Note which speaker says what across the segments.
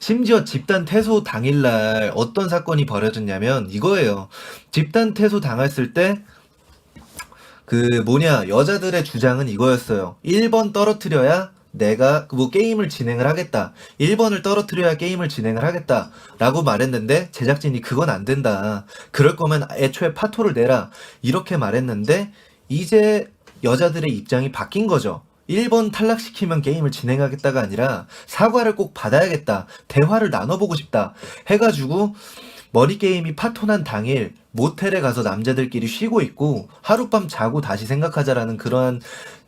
Speaker 1: 심지어 집단 퇴소 당일날 어떤 사건이 벌어졌냐면 이거예요. 집단 퇴소 당했을 때 그 뭐냐 여자들의 주장은 이거였어요. 1번 떨어뜨려야 내가 뭐 게임을 진행을 하겠다. 1번을 떨어뜨려야 게임을 진행을 하겠다. 라고 말했는데 제작진이 그건 안 된다. 그럴 거면 애초에 파토를 내라. 이렇게 말했는데 이제 여자들의 입장이 바뀐 거죠. 1번 탈락시키면 게임을 진행하겠다가 아니라 사과를 꼭 받아야겠다. 대화를 나눠보고 싶다. 해가지고 머리 게임이 파토난 당일 모텔에 가서 남자들끼리 쉬고 있고 하룻밤 자고 다시 생각하자라는 그러한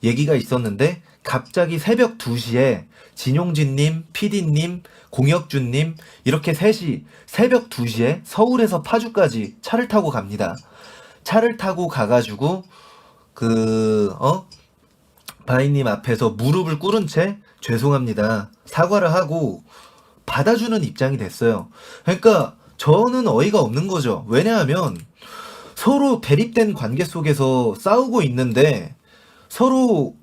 Speaker 1: 얘기가 있었는데 갑자기 새벽 2시에 진용진님, PD님, 공혁준님 이렇게 셋이 새벽 2시에 서울에서 파주까지 차를 타고 갑니다. 차를 타고 가가지고 그 어? 바이님 앞에서 무릎을 꿇은 채 죄송합니다. 사과를 하고 받아주는 입장이 됐어요. 그러니까 저는 어이가 없는 거죠. 왜냐하면 서로 대립된 관계 속에서 싸우고 있는데 서로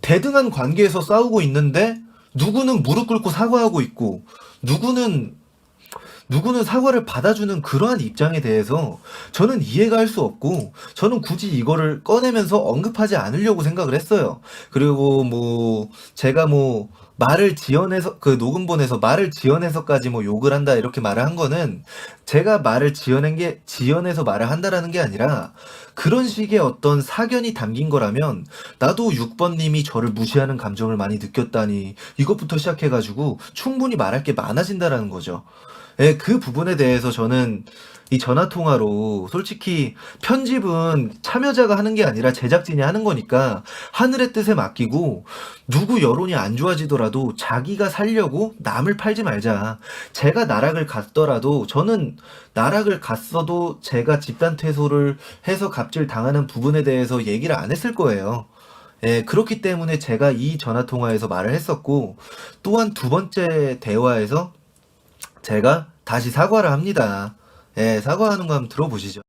Speaker 1: 대등한 관계에서 싸우고 있는데 누구는 무릎 꿇고 사과하고 있고 누구는 누구는 사과를 받아주는 그러한 입장에 대해서 저는 이해가 할 수 없고 저는 굳이 이거를 꺼내면서 언급하지 않으려고 생각을 했어요. 그리고 뭐 제가 뭐 말을 지어내서 그 녹음본에서 말을 지어내서까지 뭐 욕을 한다 이렇게 말을 한 거는 제가 말을 지어낸 게 지어내서 말을 한다라는 게 아니라 그런 식의 어떤 사견이 담긴 거라면 나도 6번 님이 저를 무시하는 감정을 많이 느꼈다니 이것부터 시작해 가지고 충분히 말할 게 많아진다라는 거죠. 예, 그 부분에 대해서 저는 이 전화 통화로 솔직히 편집은 참여자가 하는 게 아니라 제작진이 하는 거니까 하늘의 뜻에 맡기고 누구 여론이 안 좋아지더라도 자기가 살려고 남을 팔지 말자. 제가 나락을 갔더라도 저는 나락을 갔어도 제가 집단 퇴소를 해서 갑질 당하는 부분에 대해서 얘기를 안 했을 거예요. 예, 그렇기 때문에 제가 이 전화 통화에서 말을 했었고 또한 두 번째 대화에서 제가 다시 사과를 합니다. 예, 사과하는 거 한번 들어보시죠.